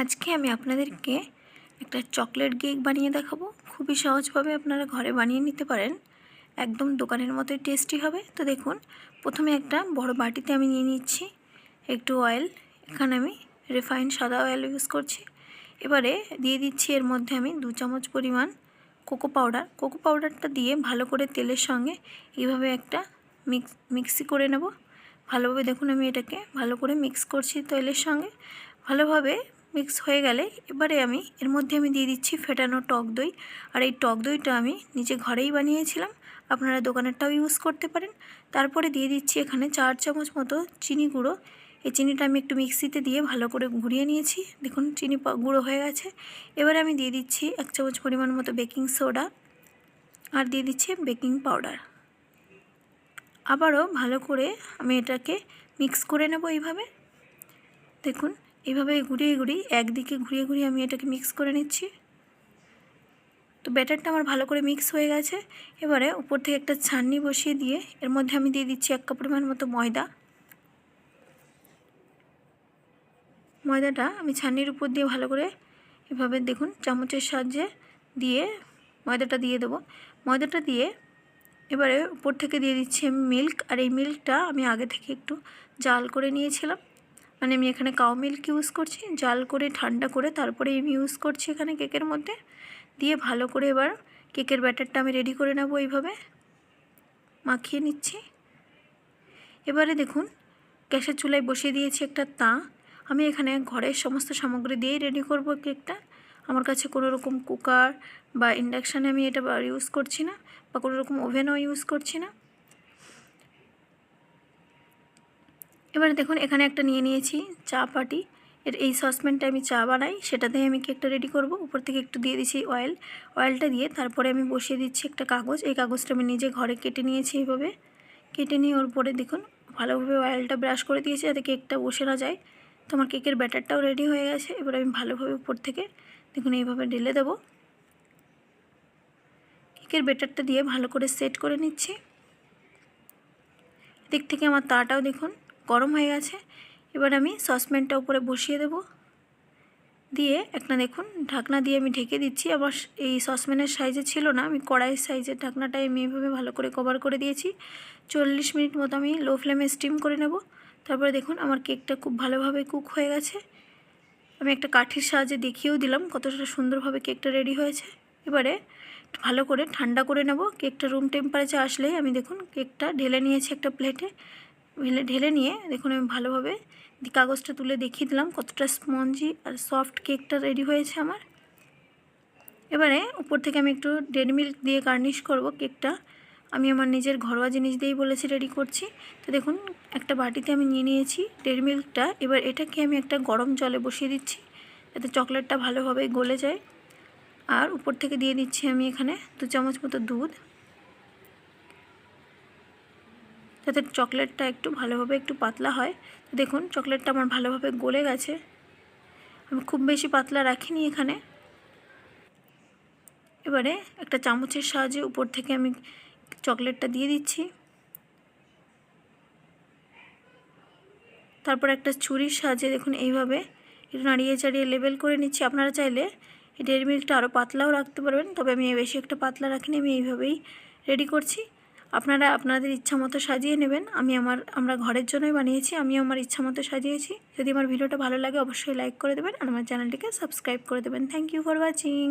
আজকে আমি আপনাদেরকে একটা চকলেট কেক বানিয়ে দেখাবো। খুবই সহজভাবে আপনারা ঘরে বানিয়ে নিতে পারেন। একদম দোকানের মতোই টেস্টি হবে। তো দেখুন, প্রথমে একটা বড় বাটিতে আমি নিয়ে নিচ্ছি একটু অয়েল এখানে আমি রিফাইন্ড সাদা অয়েল ইউজ করছি। এবারে দিয়ে দিচ্ছি এর মধ্যে আমি দু চামচ পরিমাণ কোকো পাউডার কোকো পাউডারটা দিয়ে ভালো করে তেলের সঙ্গে এইভাবে একটা মিক্স মিক্সি করে নেব। ভালোভাবে দেখুন আমি এটাকে ভালো করে মিক্স করছি তেলের সঙ্গে। ভালোভাবে মিক্স হয়ে গেলে এবারে আমি, এর মধ্যে আমি দিয়ে দিচ্ছি ফেটানো টক দই। আর এই টক দইটা আমি নিজে ঘরেই বানিয়েছিলাম। আপনারা দোকানেরটাও ইউজ করতে পারেন। তারপরে দিয়ে দিচ্ছি এখানে চার চামচ মতো চিনি গুঁড়ো। এই চিনিটা আমি একটু মিক্সিতে দিয়ে ভালো করে ঘুরিয়ে নিয়েছি। দেখুন, চিনি গুঁড়ো হয়ে গেছে। এবারে আমি দিয়ে দিচ্ছি এক চামচ পরিমাণ মতো বেকিং সোডা। আর দিয়ে দিচ্ছি বেকিং পাউডার। আবারও ভালো করে আমি এটাকে মিক্স করে নেব এইভাবে। দেখুন এইভাবে ঘুরিয়ে ঘুরিয়ে, একদিকে ঘুরিয়ে ঘুরিয়ে আমি এটাকে মিক্স করে নিচ্ছি। তো ব্যাটারটা আমার ভালো করে মিক্স হয়ে গেছে। এবারে উপর থেকে একটা ছান্নি বসিয়ে দিয়ে এর মধ্যে আমি দিয়ে দিচ্ছি এক কাপ পরিমাণ মতো ময়দা। ময়দাটা আমি ছান্নির উপর দিয়ে ভালো করে এভাবে দেখুন চামচের সাহায্যে দিয়ে ময়দাটা দিয়ে দেবো। ময়দাটা দিয়ে এবারে উপর থেকে দিয়ে দিচ্ছি আমি মিল্ক আর এই মিল্কটা আমি আগে থেকে একটু জাল করে নিয়েছিলাম। মানে আমি এখানে কাউ মিল্ক ইউজ করছি, জাল করে, ঠান্ডা করে, তারপরে আমি ইউজ করছি এখানে কেকের মধ্যে। দিয়ে ভালো করে এবার কেকের ব্যাটারটা আমি রেডি করে নেব এইভাবে। মাখিয়ে নিচ্ছি। এবারে দেখুন, গ্যাসের চুলায় বসিয়ে দিয়েছি একটা তা। আমি এখানে ঘরের সমস্ত সামগ্রী দিয়েই রেডি করব কেকটা আমার কাছে কোনো রকম কুকার বা ইন্ডাকশানে আমি এটা ইউজ করছি না, বা কোনো রকম ওভেনও ইউজ করছি না। এবারে দেখুন, এখানে একটা নিয়ে নিয়েছি চা পাটি। এর এই সসপ্যানটা আমি চা বানাই, সেটা দিয়ে আমি কেকটা রেডি করব। উপর থেকে একটু দিয়ে দিচ্ছি অয়েল অয়েলটা দিয়ে তারপরে আমি বসিয়ে দিচ্ছি একটা কাগজ। এই কাগজটা আমি নিজে ঘরে কেটে নিয়েছি এইভাবে কেটে নিয়ে ওর পরে দেখুন, ভালোভাবে অয়েলটা ব্রাশ করে দিয়েছি যাতে কেকটা বসে না যায়। তো আমার কেকের ব্যাটারটাও রেডি হয়ে গেছে। এবার আমি ভালোভাবে উপর থেকে দেখুন, এইভাবে ঢেলে দেবো। কেকের ব্যাটারটা দিয়ে ভালো করে সেট করে নিচ্ছি। দিক থেকে আমার তাটাও দেখুন গরম হয়ে গেছে। এবার আমি সসপ্যানটা উপরে বসিয়ে দেব। দিয়ে একটা দেখুন, ঢাকনা দিয়ে আমি ঢেকে দিচ্ছি। আবার এই সসপ্যানের সাইজে ছিল না, আমি কড়াইয়ের সাইজের ঢাকনাটাই আমি এভাবে ভালো করে কভার করে দিয়েছি। চল্লিশ মিনিট মতো আমি লো ফ্লেমে স্টিম করে নেব। তারপরে দেখুন, আমার কেকটা খুব ভালোভাবে কুক হয়ে গেছে। আমি একটা কাঠির সাহায্যে দেখিয়েও দিলাম কতটা সুন্দরভাবে কেকটা রেডি হয়েছে। এবারে ভালো করে ঠান্ডা করে নেব। কেকটা রুম টেম্পারেচার আসলেই আমি দেখুন, কেকটা ঢেলে নিয়েছি একটা প্লেটে। ঢেলে ঢেলে নিয়ে দেখুন আমি ভালোভাবে কাগজটা তুলে দেখিয়ে দিলাম কতটা স্পঞ্জি আর সফট কেকটা রেডি হয়েছে আমার। এবারে উপর থেকে আমি একটু ডেড মিল্ক দিয়ে গার্নিশ করব কেকটা আমি আমার নিজের ঘরোয়া জিনিস দিয়েই বলেছি রেডি করছি। তো দেখুন একটা বাটিতে আমি নিয়ে নিয়েছি ডেড মিল্কটা এবার এটাকে আমি একটা গরম জলে বসিয়ে দিচ্ছি যাতে চকলেটটা ভালোভাবে গলে যায়। আর উপর থেকে দিয়ে দিচ্ছি আমি এখানে দু চামচ মতো দুধ। যাতে চকলেটটা একটু ভালোভাবে একটু পাতলা হয়। দেখুন, চকলেটটা আমার ভালোভাবে গলে গেছে। আমি খুব বেশি পাতলা রাখিনি এখানে। এবারে একটা চামচের সাহায্যে উপর থেকে আমি চকলেটটা দিয়ে দিচ্ছি। তারপর একটা ছুরির সাহায্যে দেখুন, এইভাবে একটু নাড়িয়ে চাড়িয়ে লেবেল করে নিচ্ছি। আপনারা চাইলে এই ডেয়ারি মিল্কটা আরও পাতলাও রাখতে পারবেন, তবে আমি বেশি একটা পাতলা রাখিনি, আমি এইভাবেই রেডি করছি। আপনারা আপনাদের ইচ্ছা মতো সাজিয়ে নেবেন। আমি আমার, আমরা ঘরের জন্যই বানিয়েছি, আমি আমার ইচ্ছা মতো সাজিয়েছি। যদি আমার ভিডিওটা ভালো লাগে অবশ্যই লাইক করে দেবেন আর আমার চ্যানেলটিকে সাবস্ক্রাইব করে দেবেন। Thank you for watching